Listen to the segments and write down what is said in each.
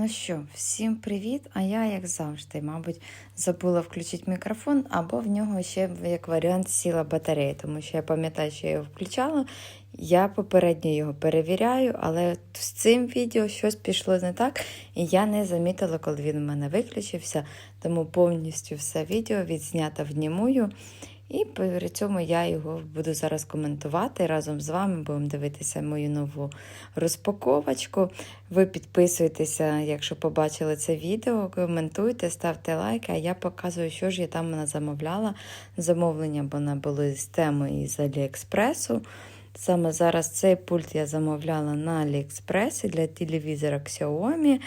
Ну що, всім привіт! А я, як завжди, мабуть, забула включити мікрофон, або в нього ще як варіант сіла батарея, тому що я пам'ятаю, що я його включала. Я попередньо його перевіряю, але з цим відео щось пішло не так, і я не замітила, коли він у мене виключився. Тому повністю все відео відзнято внімую. І при цьому я його буду зараз коментувати. Разом з вами будемо дивитися мою нову розпаковочку. Ви підписуєтеся, якщо побачили це відео, коментуйте, ставте лайки, а я показую, що ж я там замовляла. Замовлення вона були з теми із Аліекспресу. Саме зараз цей пульт я замовляла на Аліекспресі для телевізора Xiaomi.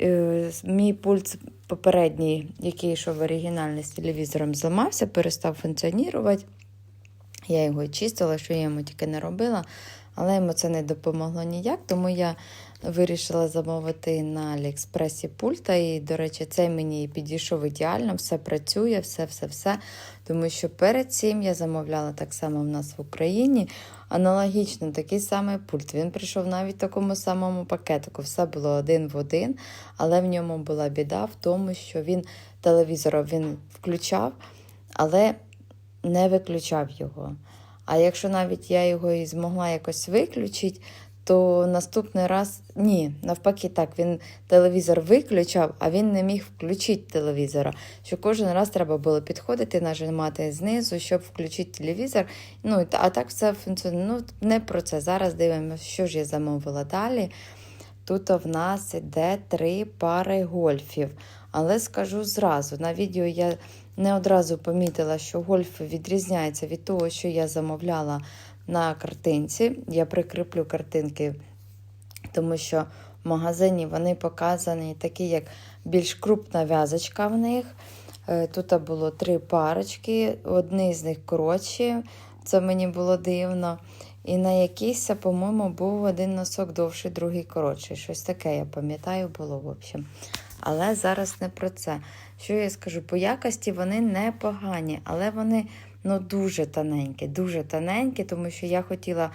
Е, Мій пульт попередній, який йшов оригінальний з телевізором, зламався, перестав функціонувати. Я його чистила, що я йому тільки не робила, але йому це не допомогло ніяк, тому я вирішила замовити на Аліекспресі пульта. І, до речі, цей мені підійшов ідеально, все працює, все-все-все. Тому що перед цим я замовляла так само в нас в Україні. Аналогічно такий самий пульт. Він прийшов навіть в такому самому пакетику. Все було один в один, але в ньому була біда в тому, що він телевізор він включав, але не виключав його. А якщо навіть я його і змогла якось виключити, то наступний раз ні, навпаки, так, він телевізор виключав, а він не міг включити телевізора. Що кожен раз треба було підходити, нажимати знизу, щоб включити телевізор. Ну, А так все функціонує. Ну, не про це. Зараз дивимося, що ж я замовила далі. Тут в нас йде три пари гольфів. Але скажу зразу, на відео я не одразу помітила, що гольф відрізняється від того, що я замовляла на картинці. Я прикріплю картинки, тому що в магазині вони показані такі, як більш крупна в'язочка в них. Тут було три парочки, одні з них коротші, це мені було дивно. І на якийсь, по-моєму, був один носок довший, другий коротший. Щось таке, я пам'ятаю, було в общем. Але зараз не про це. Що я скажу? По якості вони непогані, але вони ну, дуже тоненькі, дуже тоненькі, тому що я хотіла,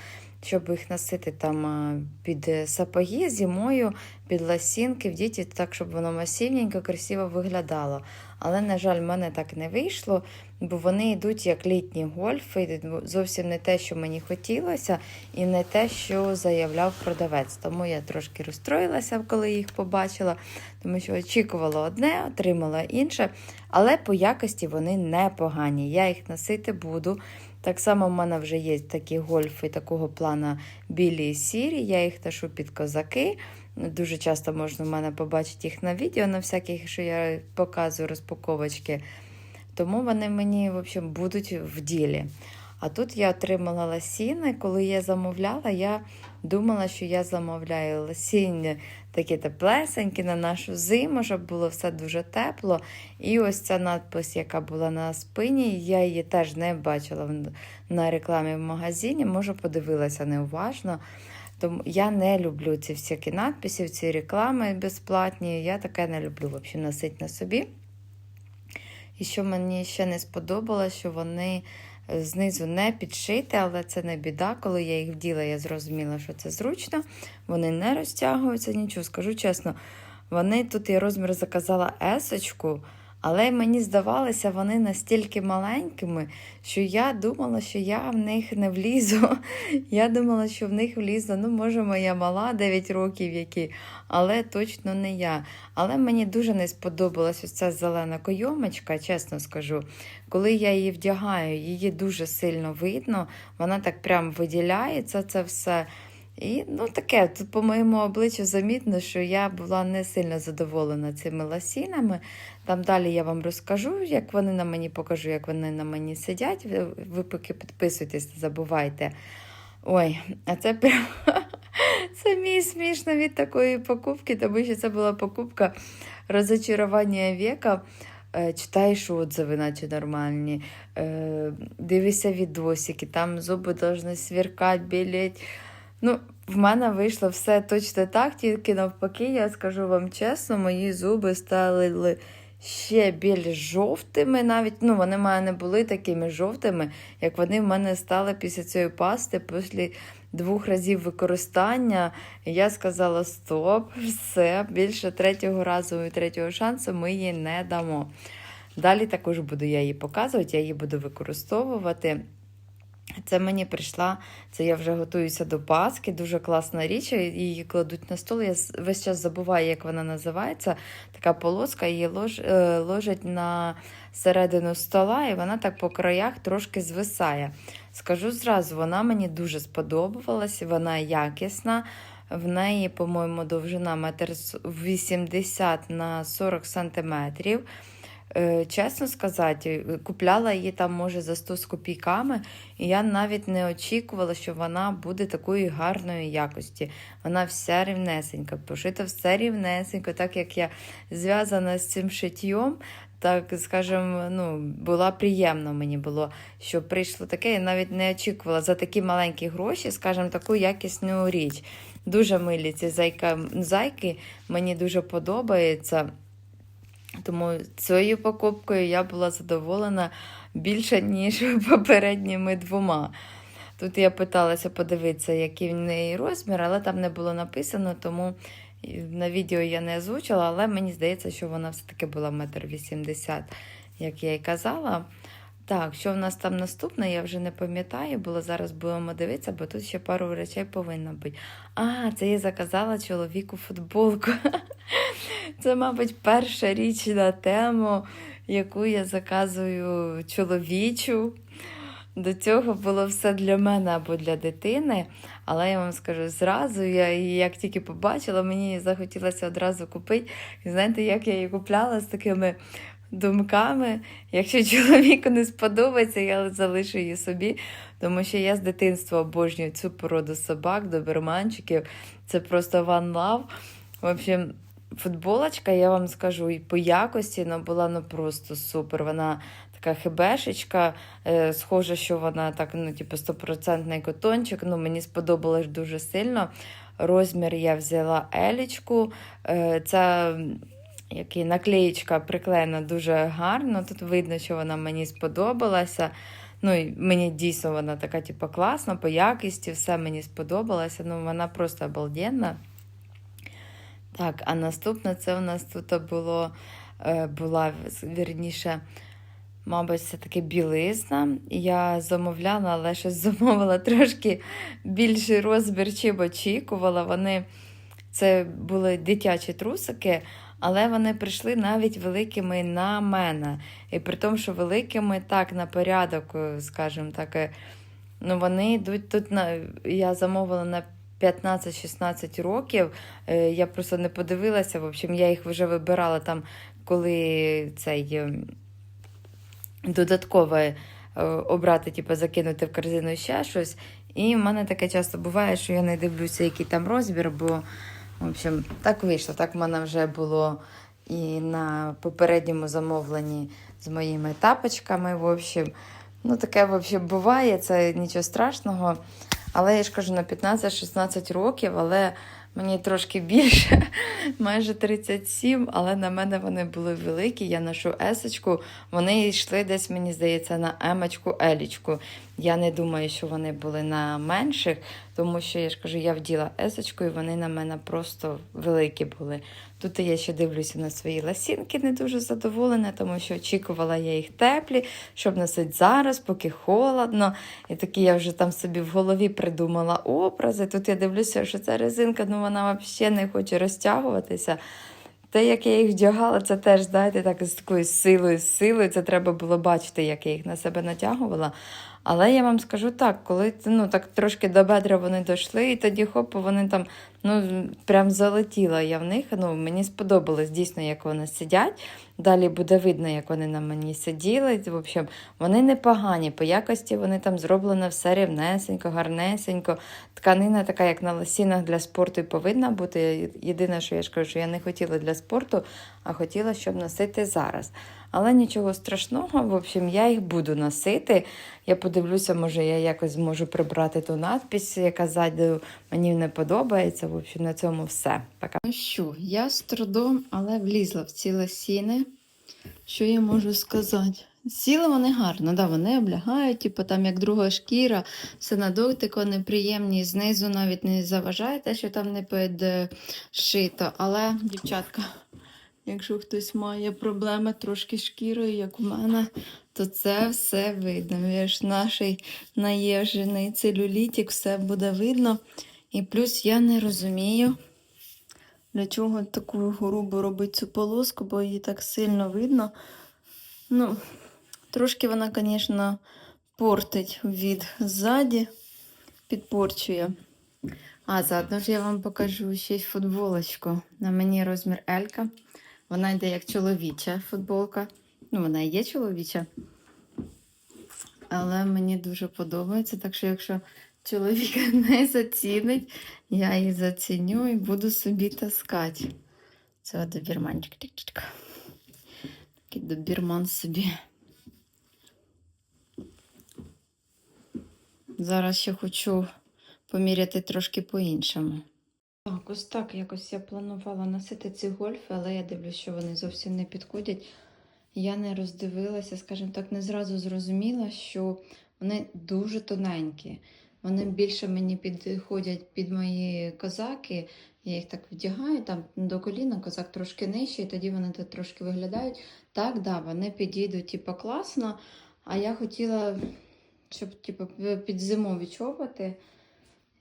щоб їх носити там під сапоги зимою, під ласінки, в діті, так, щоб воно масивненько, красиво виглядало. Але, на жаль, в мене так не вийшло, бо вони йдуть як літні гольфи, зовсім не те, що мені хотілося, і не те, що заявляв продавець. Тому я трошки розстроїлася, коли їх побачила, тому що очікувала одне, отримала інше. Але по якості вони непогані. Я їх носити буду. Так само в мене вже є такі гольфи такого плана білі і сірі. Я їх ташу під козаки. Дуже часто можна в мене побачити їх на відео, на всяких, що я показую розпаковочки. Тому вони мені в общем, будуть в ділі. А тут я отримала лосіни. Коли я замовляла, я думала, що я замовляю лосіння такі теплесенькі на нашу зиму, щоб було все дуже тепло. І ось ця надпис, яка була на спині, я її теж не бачила на рекламі в магазині, може, подивилася неуважно. Тому я не люблю ці всякі надписи, ці реклами безплатні. Я таке не люблю взагалі носити на собі. І що мені ще не сподобалося, що вони знизу не підшити, але це не біда. Коли я їх вділа, я зрозуміла, що це зручно. Вони не розтягуються, нічого. Скажу чесно, вони тут я розмір заказала есочку. Але мені здавалося, вони настільки маленькими, що я думала, що я в них не влізу. Я думала, що в них влізу, ну, може, моя мала 9 років, які, але точно не я. Але мені дуже не сподобалась ця зелена койомочка, чесно скажу. Коли я її вдягаю, її дуже сильно видно, вона так прям виділяється це все. І ну таке, тут по моєму обличчю замітно, що я була не сильно задоволена цими ласінами. Там далі я вам розкажу, як вони на мені покажу, як вони на мені сидять. Ви, поки підписуйтесь, не забувайте. Ой, а це прям це мій смішно від такої покупки, тому що це була покупка розочарування віка. Читаєш отзиви, наче нормальні, дивишся відосики, там зуби повинні сверкати, білеть. Ну, в мене вийшло все точно так, тільки навпаки, я скажу вам чесно, мої зуби стали ще більш жовтими. Навіть ну, вони в мене не були такими жовтими, як вони в мене стали після цієї пасти, після двох разів використання. Я сказала: стоп, все, більше третього разу і третього шансу ми їй не дамо. Далі також буду я її показувати, я її буду використовувати. Це мені прийшла, це я вже готуюся до Пасхи, дуже класна річ. Її кладуть на стол. Я весь час забуваю, як вона називається. Така полоска, її лож, е, ложать на середину стола, і вона так по краях трошки звисає. Скажу зразу, вона мені дуже сподобалась, вона якісна. В неї, по-моєму, довжина метр с- 80 на 40 сантиметрів. Е, Чесно сказати, купляла її там, може, за 100 з копійками, і я навіть не очікувала, що вона буде такої гарної якості. Вона вся рівнесенька, пошита все рівнесенько, так як я зв'язана з цим шиттєм, так, скажімо, ну, була приємно мені було, що прийшло таке. Я навіть не очікувала за такі маленькі гроші, скажімо, таку якісну річ. Дуже милі ці зайка, зайки, мені дуже подобається. Тому цією покупкою я була задоволена більше, ніж попередніми двома. Тут я питалася подивитися, який в неї розмір, але там не було написано, тому на відео я не озвучила, але мені здається, що вона все-таки була метр вісімдесят, як я і казала. Так, що в нас там наступне, я вже не пам'ятаю, бо зараз будемо дивитися, бо тут ще пару речей повинно бути. А, це я заказала чоловіку футболку. Це, мабуть, перша річ на тему, яку я заказую чоловічу. До цього було все для мене або для дитини. Але я вам скажу зразу, я її як тільки побачила, мені захотілося одразу купити. І знаєте, як я її купляла з такими думками. Якщо чоловіку не сподобається, я залишу її собі, тому що я з дитинства обожнюю цю породу собак, доберманчиків. Це просто one love. В общем, футболочка, я вам скажу, і по якості ну, була ну, просто супер. Вона така хибешечка, е, схоже, що вона так, ну, типу, стопроцентний котончик. Ну, мені сподобалось дуже сильно. Розмір я взяла елічку. Е, який, наклеєчка приклеєна дуже гарно. Тут видно, що вона мені сподобалася. Ну, і мені дійсно вона така, типу, класна, по якості, все мені сподобалося. Ну, вона просто обалденна. Так, а наступне це у нас тут було, е, була вірніше, мабуть, все-таки білизна. Я замовляла, але щось замовила трошки більший розмір, чим очікувала. Вони це були дитячі трусики, але вони прийшли навіть великими на мене. І при тому, що великими так на порядок, е, скажімо так, е, ну вони йдуть тут на я замовила на 15-16 років. Е, Я просто не подивилася. В общем, я їх вже вибирала там, коли цей е, додатково е, обрати, типу, закинути в корзину ще щось. І в мене таке часто буває, що я не дивлюся, який там розмір, бо, в общем, так вийшло. Так в мене вже було і на попередньому замовленні з моїми тапочками. В общем, ну таке в общем, буває, це нічого страшного. Але я ж кажу, на 15-16 років, але мені трошки більше, майже 37, але на мене вони були великі. Я ношу есочку. Вони йшли десь, мені здається, на емочку, елічку. Я не думаю, що вони були на менших, тому що я ж кажу, я вділа есочку, і вони на мене просто великі були. Тут я ще дивлюся на свої ласінки, не дуже задоволена, тому що очікувала я їх теплі, щоб носити зараз, поки холодно. І такі я вже там собі в голові придумала образи. Тут я дивлюся, що ця резинка, ну вона взагалі не хоче розтягуватися. Те, як я їх вдягала, це теж, знаєте, так з такою силою, силою. Це треба було бачити, як я їх на себе натягувала. Але я вам скажу так, коли ну, так трошки до бедра вони дійшли, і тоді хоп, вони там ну, прям залетіла я в них. Ну, Мені сподобалось дійсно, як вони сидять. Далі буде видно, як вони на мені сиділи. В общем, вони непогані. По якості вони там зроблено все рівнесенько, гарнесенько. Тканина така, як на лосінах для спорту, і повинна бути. Єдине, що я ж кажу, що я не хотіла для спорту, а хотіла, щоб носити зараз. Але нічого страшного, в общем, я їх буду носити. Я подивлюся, може, я якось зможу прибрати ту надпись, яка ззаду мені не подобається. В общем, на цьому все. Пока. Ну що, я з трудом, але влізла в ці лосіни. що я можу сказати? Сіли вони гарно, да, вони облягають, типу там як друга шкіра, все на дотик, вони приємні, знизу навіть не заважає те, що там не підшито. Але, дівчатка, якщо хтось має проблеми трошки шкірою, як у мене, то це все видно. Я ж нашій наїжений целюлітик, все буде видно. І плюс я не розумію, для чого таку грубу робить цю полоску, бо її так сильно видно. Ну, трошки вона, звісно, портить від ззаді, підпорчує. А заодно ж я вам покажу ще й футболочку. На мені розмір Елька. Вона йде як чоловіча футболка. Ну, вона і є чоловіча. Але мені дуже подобається. Так що, якщо чоловік не зацінить, я її заціню і буду собі таскати. Це добірманчик. Такий добірман собі. Зараз ще хочу поміряти трошки по-іншому. Так, ось так якось я планувала носити ці гольфи, але я дивлюсь, що вони зовсім не підходять. Я не роздивилася, скажімо так, не зразу зрозуміла, що вони дуже тоненькі. Вони більше мені підходять під мої козаки. Я їх так вдягаю там до коліна, козак трошки нижчий, і тоді вони так трошки виглядають. Так, да, вони підійдуть типу, класно. А я хотіла, щоб типу, під зимові чоботи.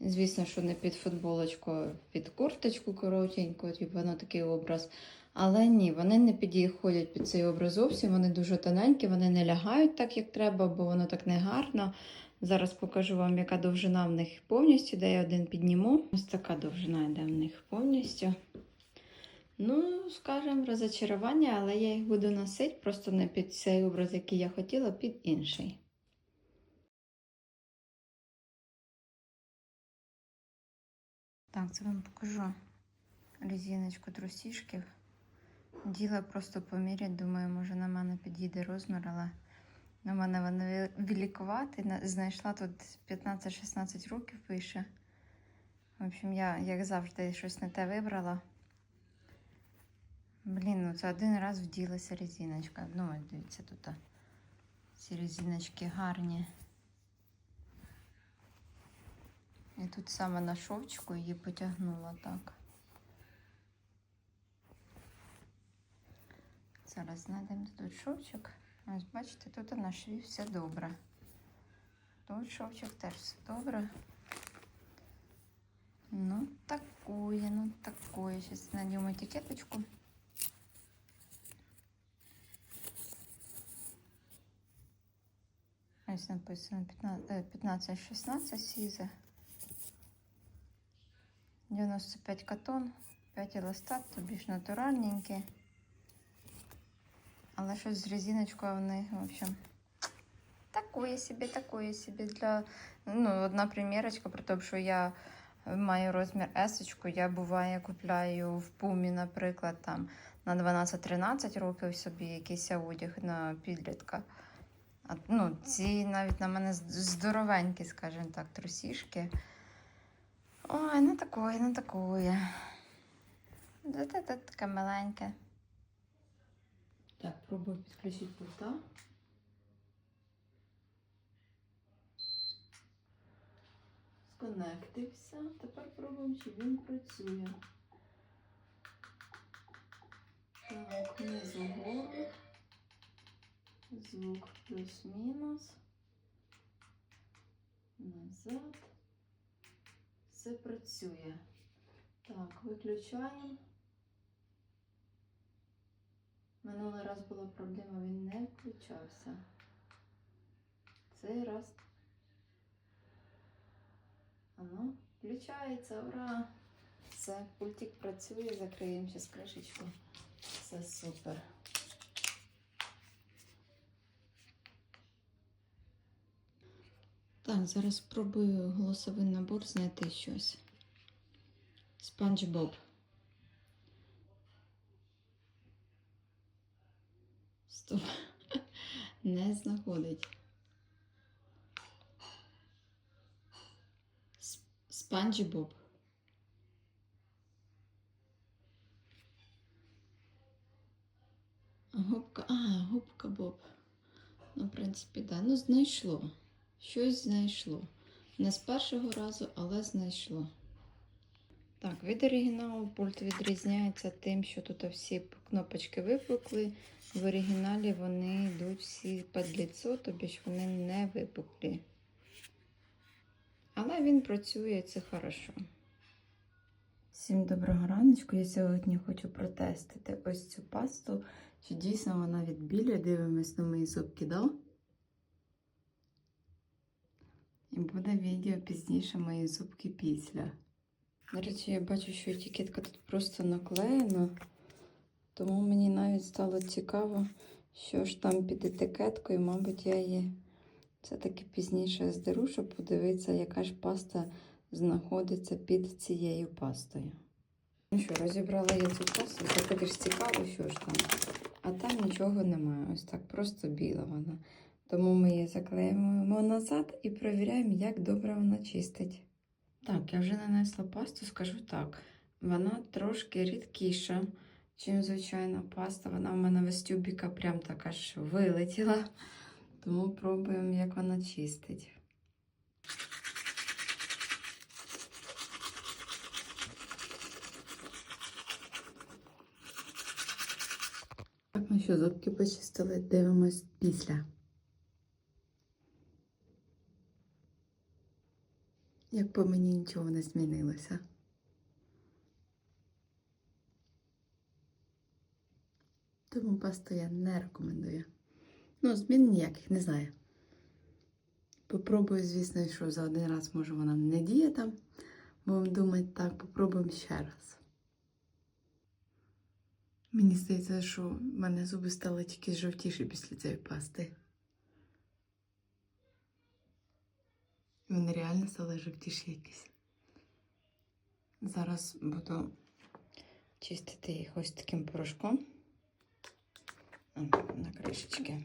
Звісно, що не під футболочку, під курточку коротеньку, типу, воно такий образ. Але ні, вони не підходять під цей образ зовсім. Вони дуже тоненькі, вони не лягають так, як треба, бо воно так не гарно. Зараз покажу вам, яка довжина в них повністю, де я один підніму. Ось така довжина йде в них повністю. Ну, скажімо, розочарування, але я їх буду носити просто не під цей образ, який я хотіла, під інший. Так, це вам покажу резиночку трусішків. Діла просто поміряти, думаю, може на мене підійде розмір, але на мене вони великувати. Знайшла тут 15-16 років пише. В общем, я, як завжди, щось не те вибрала. Блін, ну це один раз вділася резиночка. Ну, дивіться, тут ці резиночки гарні. І тут саме на шовчику її потягнула так. Зараз знайдемо тут шовчик. Ось бачите, тут на шві все добре. Тут шовчик теж все добре. Ну, такое, ну такое. Сейчас найдем этикеточку. Ось написано 15-16 сізе. 95 катон, 5 еластат, тобі ж натуральненькі. Але щось з резиночкою вони, в общем, такое собі, такое собі для. Ну, одна примірочка, про те, що я маю розмір S, я буває купляю в пумі, наприклад, там на 12-13 років собі якийсь одяг на підлітка. А, ну, ці навіть на мене здоровенькі, скажімо так, трусішки. Ой, ну такое, ну такое. Зате тут таке маленьке. Так, пробую підключити пульта. Сконектився. Тепер пробуємо, чи він працює. Так, внизу вгору. Звук плюс-мінус. Назад. Все працює. Так, виключаємо. Минулий раз була проблема, він не включався. Цей раз. Ану, включається, ура! Все, пультик працює, закриємо зараз кришечку. Все супер. Так, зараз спробую голосовий набор знайти щось. Спанч Боб. Стоп. Не знаходить. Спанч Боб. Губка, а, губка Боб. Ну, в принципі, да. Ну, знайшло. Щось знайшло. Не з першого разу, але знайшло. Так, від оригіналу пульт відрізняється тим, що тут всі кнопочки випукли. В оригіналі вони йдуть всі під ліцо, тобі ж вони не випуклі. Але він працює, це хорошо. Всім доброго раночку. Я сьогодні хочу протестити ось цю пасту. Чи дійсно вона відбілює? Дивимось на мої зубки, да? І буде відео пізніше мої зубки після. До речі, я бачу, що етикетка тут просто наклеєна, тому мені навіть стало цікаво, що ж там під етикеткою, мабуть, я її все-таки пізніше здеру, щоб подивитися, яка ж паста знаходиться під цією пастою. Ну що, розібрала я цю пасту, так ж цікаво, що ж там. А там нічого немає. Ось так, просто біла вона. Тому ми її заклеїмо назад і перевіряємо, як добре вона чистить. Так, я вже нанесла пасту, скажу так. Вона трошки рідкіша, ніж звичайна паста. Вона в мене в тюбіка прям так аж вилетіла. Тому пробуємо, як вона чистить. Так, ми що, зубки почистили, дивимось після. Як по мені нічого не змінилося. Тому пасту я не рекомендую. Ну, змін ніяких не знаю. Попробую, звісно, що за один раз може вона не діє там. Будемо думати так, попробуємо ще раз. Мені здається, що в мене зуби стали тільки жовтіші після цієї пасти. Реально жовтіші якісь. Зараз буду чистити їх ось таким порошком. На кришечки.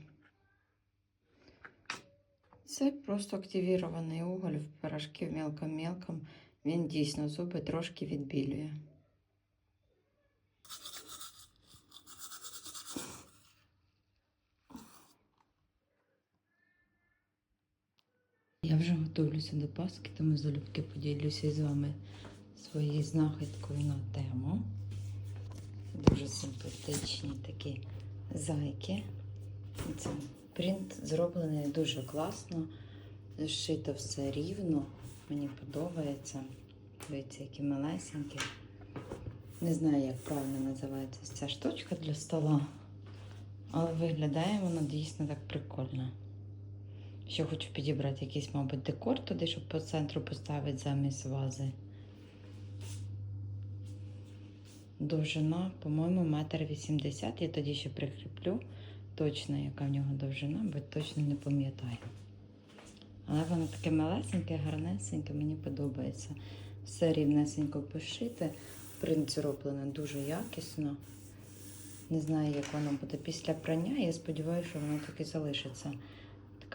Це просто активірований уголь в порошки в мелком-мелком. Він дійсно зуби трошки відбілює. Я вже готуюся до Пасхи, тому залюбки поділюся з вами своєю знахідкою на тему. Дуже симпатичні такі зайки. Це принт зроблений дуже класно. Зшито все рівно. Мені подобається. Дивіться, які малесенькі. Не знаю, як правильно називається ця штучка для стола. Але виглядає вона дійсно так прикольно. Ще хочу підібрати якийсь, мабуть, декор туди, щоб по центру поставити замість вази. Довжина, по-моєму, метр вісімдесят. Я тоді ще прикріплю точно, яка в нього довжина, бо точно не пам'ятаю. Але воно таке малесеньке, гарнесеньке, мені подобається. Все рівнесенько пошите. Принт зроблений дуже якісно. Не знаю, як воно буде після прання. Я сподіваюся, що воно так і залишиться.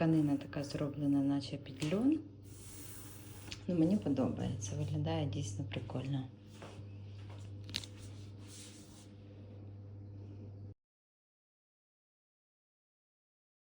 Тканина така зроблена, наче під льон. Ну, мені подобається, виглядає дійсно прикольно.